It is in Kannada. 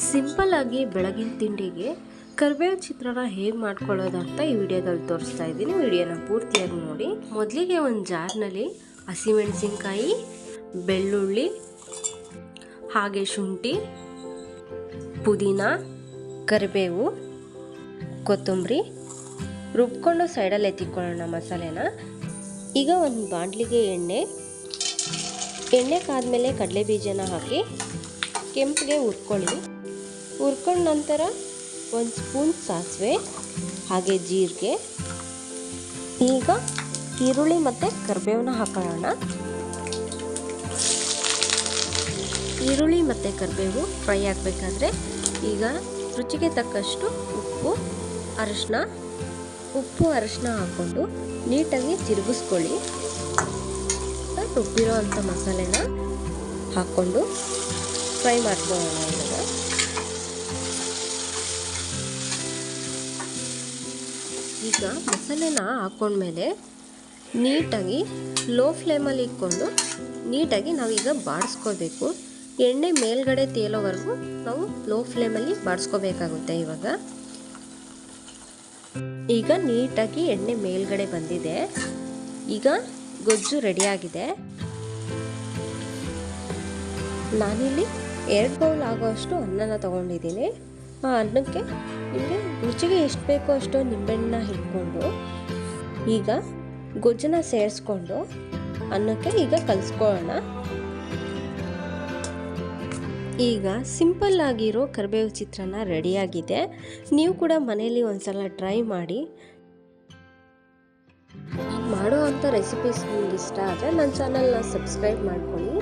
ಸಿಂಪಲ್ ಆಗಿ ಬೆಳಗಿನ ತಿಂಡಿಗೆ ಕರಿಬೇವು ಚಿತ್ರಾನ್ನ ಹೇಗೆ ಮಾಡ್ಕೊಳ್ಳೋದು ಅಂತ ಈ ವಿಡಿಯೋದಲ್ಲಿ ತೋರಿಸ್ತಾ ಇದ್ದೀನಿ. ವಿಡಿಯೋನ ಪೂರ್ತಿಯಾಗಿ ನೋಡಿ. ಮೊದಲಿಗೆ ಒಂದು ಜಾರ್ನಲ್ಲಿ ಹಸಿಮೆಣಸಿನ್ಕಾಯಿ, ಬೆಳ್ಳುಳ್ಳಿ, ಹಾಗೆ ಶುಂಠಿ, ಪುದೀನ, ಕರಿಬೇವು, ಕೊತ್ತಂಬರಿ ರುಬ್ಕೊಂಡು ಸೈಡಲ್ಲಿ ಎತ್ತಿಕೊಳ್ಳೋಣ ಮಸಾಲೆನ. ಈಗ ಒಂದು ಬಾಂಡ್ಲಿಗೆ ಎಣ್ಣೆ ಎಣ್ಣೆ ಕಾದ್ಮೇಲೆ ಕಡಲೆ ಬೀಜನ ಹಾಕಿ ಕೆಂಪಿಗೆ ಹುರ್ಕೊಳ್ಳಿ. ಹುರ್ಕೊಂಡ ನಂತರ ಒಂದು ಸ್ಪೂನ್ ಸಾಸಿವೆ, ಹಾಗೆ ಜೀರಿಗೆ, ಈಗ ಈರುಳ್ಳಿ ಮತ್ತು ಕರಿಬೇವನ್ನ ಹಾಕೊಳ್ಳೋಣ ಈರುಳ್ಳಿ ಮತ್ತು ಕರಿಬೇವು ಫ್ರೈ ಆಗಬೇಕಾದ್ರೆ ಈಗ ರುಚಿಗೆ ತಕ್ಕಷ್ಟು ಉಪ್ಪು, ಅರಿಶಿನ ಉಪ್ಪು, ಅರಿಶಿನ ಹಾಕ್ಕೊಂಡು ನೀಟಾಗಿ ತಿರುಗಿಸ್ಕೊಳ್ಳಿ. ರುಬ್ಬಿರೋ ಅಂಥ ಮಸಾಲೆನ ಹಾಕ್ಕೊಂಡು ಫ್ರೈ ಮಾಡ್ಕೊಳ್ಳೋಣ ಇವಾಗ. ಈಗ ಮಸಾಲೆನ ಹಾಕ್ಕೊಂಡ್ಮೇಲೆ ನೀಟಾಗಿ ಲೋ ಫ್ಲೇಮಲ್ಲಿ ಇಟ್ಕೊಂಡು ನೀಟಾಗಿ ನಾವೀಗ ಬಾಡಿಸ್ಕೋಬೇಕು ಎಣ್ಣೆ ಮೇಲ್ಗಡೆ ತೇಲೋವರೆಗೂ ನಾವು ಲೋ ಫ್ಲೇಮಲ್ಲಿ ಬಾಡಿಸ್ಕೋಬೇಕಾಗುತ್ತೆ ಇವಾಗ. ಈಗ ನೀಟಾಗಿ ಎಣ್ಣೆ ಮೇಲ್ಗಡೆ ಬಂದಿದೆ. ಈಗ ಗೊಜ್ಜು ರೆಡಿಯಾಗಿದೆ. ನಾನಿಲ್ಲಿ ಎರಡು ಬೌಲ್ ಆಗೋಷ್ಟು ಅನ್ನನ ತೊಗೊಂಡಿದ್ದೀನಿ. ಆ, ಅನ್ನಕ್ಕೆ ನಿಮಗೆ ರುಚಿಗೆ ಎಷ್ಟು ಬೇಕೋ ಅಷ್ಟು ನಿಂಬೆಹಣ್ಣ ಹಿಡ್ಕೊಂಡು ಈಗ ಗೊಜ್ಜನ್ನ ಸೇರಿಸ್ಕೊಂಡು ಅನ್ನಕ್ಕೆ ಈಗ ಕಲಿಸ್ಕೊಳ್ಳೋಣ. ಈಗ ಸಿಂಪಲ್ ಆಗಿರೋ ಕರಿಬೇವು ಚಿತ್ರಾನ್ನ ರೆಡಿಯಾಗಿದೆ. ನೀವು ಕೂಡ ಮನೆಯಲ್ಲಿ ಒಂದ್ಸಲ ಟ್ರೈ ಮಾಡಿ. ಮಾಡೋ ಅಂಥ ರೆಸಿಪೀಸ್ ನಿಮ್ಗೆ ಇಷ್ಟ ಆದರೆ ನನ್ನ ಚಾನಲ್ನ ಸಬ್ಸ್ಕ್ರೈಬ್ ಮಾಡ್ಕೊಳ್ಳಿ.